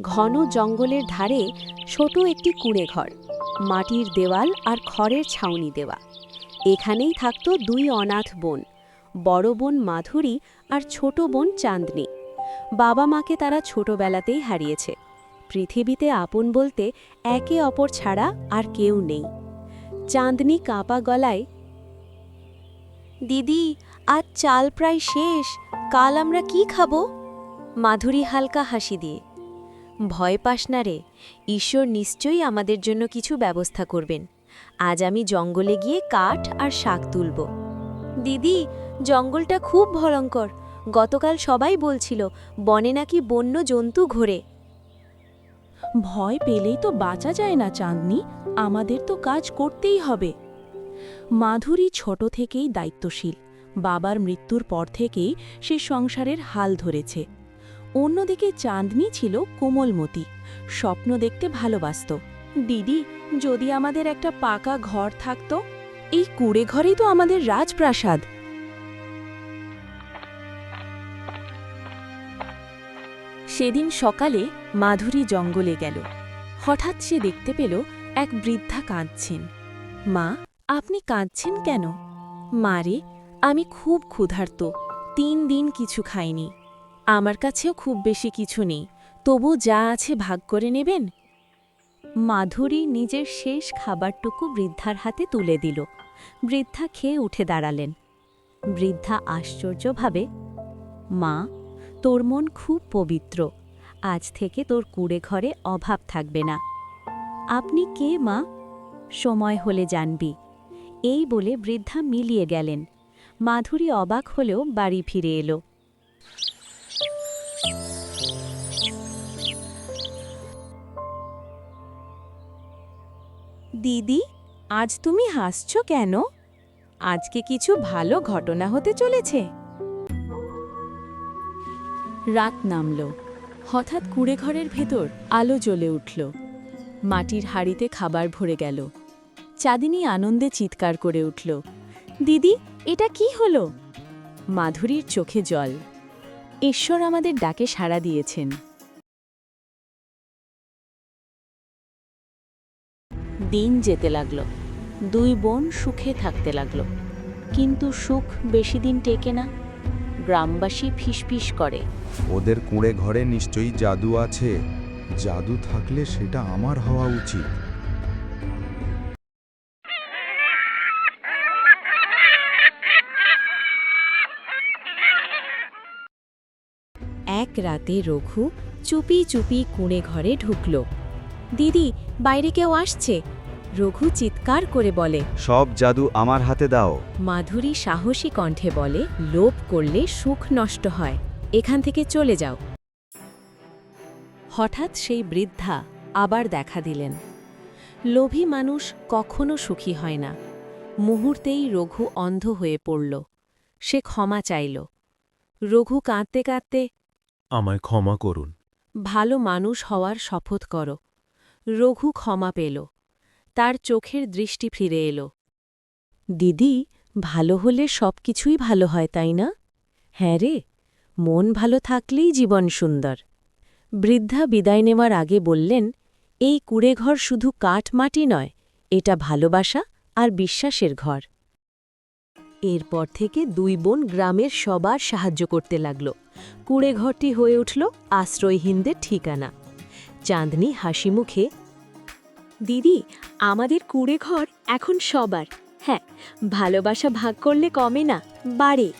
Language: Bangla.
ঘন জঙ্গলের ধারে ছোট একটি কুঁড়ে ঘর মাটির দেওয়াল আর খড়ের ছাউনি দেওয়া। এখানেই থাকতো দুই অনাথ বোন, বড় বোন মাধুরী আর ছোট বোন চাঁদনি। বাবা মাকে তারা ছোটবেলাতেই হারিয়েছে। পৃথিবীতে আপন বলতে একে অপর ছাড়া আর কেউ নেই। চাঁদনি কাঁপা গলায়, দিদি, আজ চাল প্রায় শেষ, কাল আমরা কি খাব? মাধুরী হালকা হাসি দিয়ে ভয় পাস না রে। ঈশ্বর নিশ্চয়ই আমাদের জন্য কিছু ব্যবস্থা করবেন। আজ আমি জঙ্গলে গিয়ে কাঠ আর শাক তুলব। দিদি, জঙ্গলটা খুব ভয়ঙ্কর। গতকাল সবাই বলছিল, বনে নাকি বন্য জন্তু ঘোরে। ভয় পেলেই তো বাঁচা যায় না চাঁদনি। আমাদের তো কাজ করতেই হবে। মাধুরী ছোট থেকেই দায়িত্বশীল। বাবার মৃত্যুর পর থেকেই সে সংসারের হাল ধরেছে। অন্যদিকে চাঁদনি ছিল কোমলমতি, স্বপ্ন দেখতে ভালোবাসত। দিদি, যদি আমাদের একটা পাকা ঘর থাকতো, এই কুড়ে ঘরেই তো আমাদের রাজপ্রাসাদ। সেদিন সকালে মাধুরী জঙ্গলে গেল। হঠাৎ সে দেখতে পেল এক বৃদ্ধা কাঁদছেন। মা, আপনি কাঁদছেন কেন? মারে আমি খুব ক্ষুধার্ত, তিন দিন কিছু খাইনি। আমার কাছেও খুব বেশি কিছু নেই। তবু যা আছে ভাগ করে নেবেন। মাধুরী নিজের শেষ খাবারটুকু বৃদ্ধার হাতে তুলে দিল। বৃদ্ধা খেয়ে উঠে দাঁড়ালেন। বৃদ্ধা আশ্চর্যভাবে, মা, তোর মন খুব পবিত্র। আজ থেকে তোর কুড়ে ঘরে অভাব থাকবে না। আপনি কে, মা? সময় হলে জানবি। এই বলে বৃদ্ধা মিলিয়ে গেলেন। মাধুরী অবাক হলেও বাড়ি ফিরে এলো। দিদি, আজ তুমি হাসছ কেন? আজকে কিছু ভালো ঘটনা হতে চলেছে। রাত নামল। হঠাৎ কুড়েঘরের ভেতর আলো জ্বলে উঠল। মাটির হাড়িতে খাবার ভরে গেল। চাঁদিনী আনন্দে চিৎকার করে উঠল, দিদি, এটা কি হলো? মাধুরীর চোখে জল। ঈশ্বর আমাদের ডাকে সাড়া দিয়েছেন। দিন যেতে লাগল। দুই বোন সুখে থাকতে লাগল। কিন্তু সুখ বেশি দিন টেকে না। গ্রামবাসী ফিসফিস করে। ওদের কুঁড়ে ঘরে নিশ্চয়ই জাদু আছে। জাদু থাকলে সেটা আমার হওয়া উচিত। এক রাতে রঘু চুপি চুপি কুঁড়ে ঘরে ঢুকল। দিদি বাইরে কেউ আসছে? রঘু চিৎকার করে বলে সব জাদু আমার হাতে দাও। মাধুরী সাহসী কণ্ঠে বলে লোভ করলে সুখ নষ্ট হয়। এখান থেকে চলে যাও। হঠাৎ সেই বৃদ্ধা আবার দেখা দিলেন। লোভী মানুষ কখনো সুখী হয় না। মুহূর্তেই রঘু অন্ধ হয়ে পড়ল। সে ক্ষমা চাইল। রঘু কাঁদতে কাঁদতে আমায় ক্ষমা করুন। ভালো মানুষ হওয়ার শপথ কর। রঘু ক্ষমা পেল। তার চোখের দৃষ্টি ফিরে এলো। দিদি, ভালো হলে সব কিছুই ভালো হয়, তাই না? হ্যাঁ রে, মন ভালো থাকলেই জীবন সুন্দর। বৃদ্ধা বিদায় নেওয়ার আগে বললেন, এই কুড়েঘর শুধু কাঠ মাটি নয়, এটা ভালোবাসা আর বিশ্বাসের ঘর। এরপর থেকে দুই বোন গ্রামের সবার সাহায্য করতে লাগল। কুড়েঘরটি হয়ে উঠল আশ্রয়হীনদের ঠিকানা। চাঁদনি হাসি মুখে দিদি আমাদের কুড়ে ঘর এখন সবার। হ্যাঁ ভালোবাসা ভাগ করলে কমে না বাড়ে।